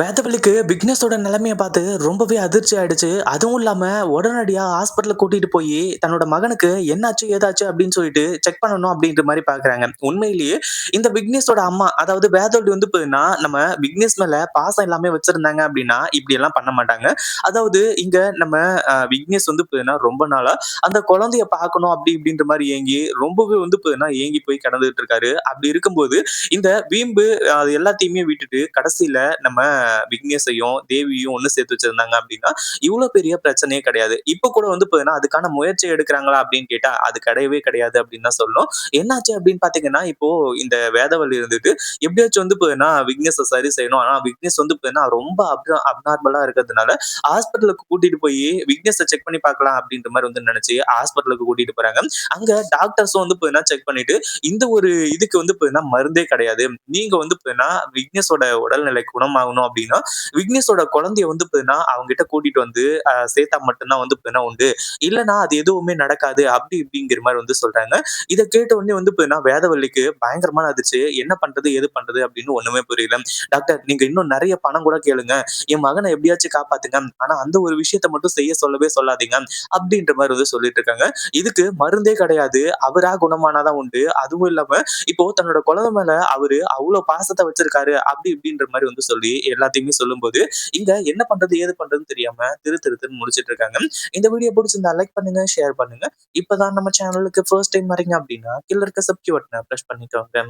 வேதவள்ளிக்கு விக்னேஷோட நிலைமையை பார்த்து ரொம்பவே அதிர்ச்சி ஆயிடுச்சு. அதுவும் இல்லாம உடனடியா ஹாஸ்பிட்டலுக்கு கூட்டிட்டு போய் தன்னோட மகனுக்கு என்னாச்சு, ஏதாச்சு அப்படின்னு சொல்லிட்டு செக் பண்ணணும் அப்படின்ற மாதிரி பார்க்குறாங்க. உண்மையிலேயே இந்த விக்னேஷோட அம்மா, அதாவது வேதவள்ளி வந்து பார்த்தீங்கன்னா, நம்ம விக்னேஷ் மேல பாசம் எல்லாமே வச்சிருந்தாங்க அப்படின்னா, இப்படியெல்லாம் பண்ண மாட்டாங்க. அதாவது இங்க நம்ம விக்னேஷ் வந்து பார்த்தீங்கன்னா, ரொம்ப நாளா அந்த குழந்தைய பார்க்கணும் அப்படி இப்படின்ற மாதிரி ஏங்கி, ரொம்பவே வந்து பார்த்தீங்கன்னா, ஏங்கி போய் கடந்துட்டு இருக்காரு. அப்படி இருக்கும்போது, இந்த வீம்பு அது எல்லாத்தையுமே விட்டுட்டு, கடைசியில நம்ம விக்னேஷையும், தேவியையும் ஒன்று சேர்த்து வச்சிருந்தாங்க அப்படின்னா, இவ்வளோ பெரிய பிரச்சனையே கிடையாது. இப்போ கூட வந்து பார்த்தீங்கன்னா, அதுக்கான முயற்சி எடுக்கிறாங்களா அப்படின்னு கேட்டால் அது கிடையவே கிடையாது அப்படின்னு தான் சொல்லணும். என்னாச்சு அப்படின்னு பார்த்தீங்கன்னா, இப்போ இந்த வேதவள்ளி இருந்துட்டு, எப்படியாச்சும் வந்து பார்த்தீங்கன்னா, விக்னேஷை சரி செய்யணும். ஆனால் விக்னேஷ் வந்து பார்த்தீங்கன்னா, ரொம்ப அப்னா அப்நார்மலாக இருக்கிறதுனால, ஹாஸ்பிட்டலுக்கு கூட்டிட்டு போய் விக்னேஷை செக் பண்ணி பார்க்கலாம் அப்படின்ற மாதிரி வந்து நினச்சி ஹாஸ்பிட்டலுக்கு கூட்டிட்டு போறாங்க. அங்க டாக்டர்ஸும் வந்து பார்த்தீங்கன்னா, செக் பண்ணிட்டு, இந்த ஒரு இதுக்கு வந்து பார்த்தீங்கன்னா, மருந்தே கிடையாது. நீங்க வந்து பார்த்தீங்கன்னா, விக்னேஷோட உடல்நிலை குணமாகணும் பண்ணணும் அப்படின்னா, விக்னேஷோட குழந்தைய வந்து பார்த்தீங்கன்னா, அவங்ககிட்ட கூட்டிட்டு வந்து அ சேர்த்தா மட்டும் வந்து பார்த்தீங்கன்னா உண்டு. இல்லைன்னா அது எதுவுமே நடக்காது. அப்படி இப்படிங்கிற மாதிரி வந்து சொல்றாங்க. இதை கேட்ட உடனே வந்து பார்த்தீங்கன்னா, வேதவள்ளிக்கு பயங்கரமான அதிர்ச்சி. என்ன பண்றது? எது பண்றது? அப்படின்னு ஒண்ணுமே புரியல. டாக்டர் நீங்க இன்னும் நிறைய பணம் கூட கேளுங்க. என் மகனை எப்படியாச்சும் காப்பாத்துங்க. ஆனா அந்த ஒரு விஷயத்த மட்டும் செய்ய சொல்லவே சொல்லாதீங்க. அப்படின்ற மாதிரி வந்து சொல்லிட்டு இருக்காங்க. இதுக்கு மருந்தே கிடையாது. அவரா குணமானாதான் உண்டு. அதுவும் இல்லாம இப்போ தன்னோட குழந்தை மேல அவரு அவ்வளவு பாசத்தை வச்சிருக்காரு. அப்படி இப்படின்ற மாதிரி வந்து சொல்லி எல்லாத்தையுமே சொல்லும்போது, இங்க என்ன பண்றது? ஏது பண்றதுன்னு தெரியாம திரு திருத்துன்னு முடிச்சிட்டு இருக்காங்க. இந்த வீடியோ பிடிச்சிருந்தா லைக் பண்ணுங்க, ஷேர் பண்ணுங்க. இப்பதான் நம்ம சேனலுக்கு ஃபர்ஸ்ட் டைம் வரீங்க அப்படின்னா, கீழ இருக்க சப்ஸ்கிரைப் பட்டனை ப்ரெஸ் பண்ணிக்கோங்க.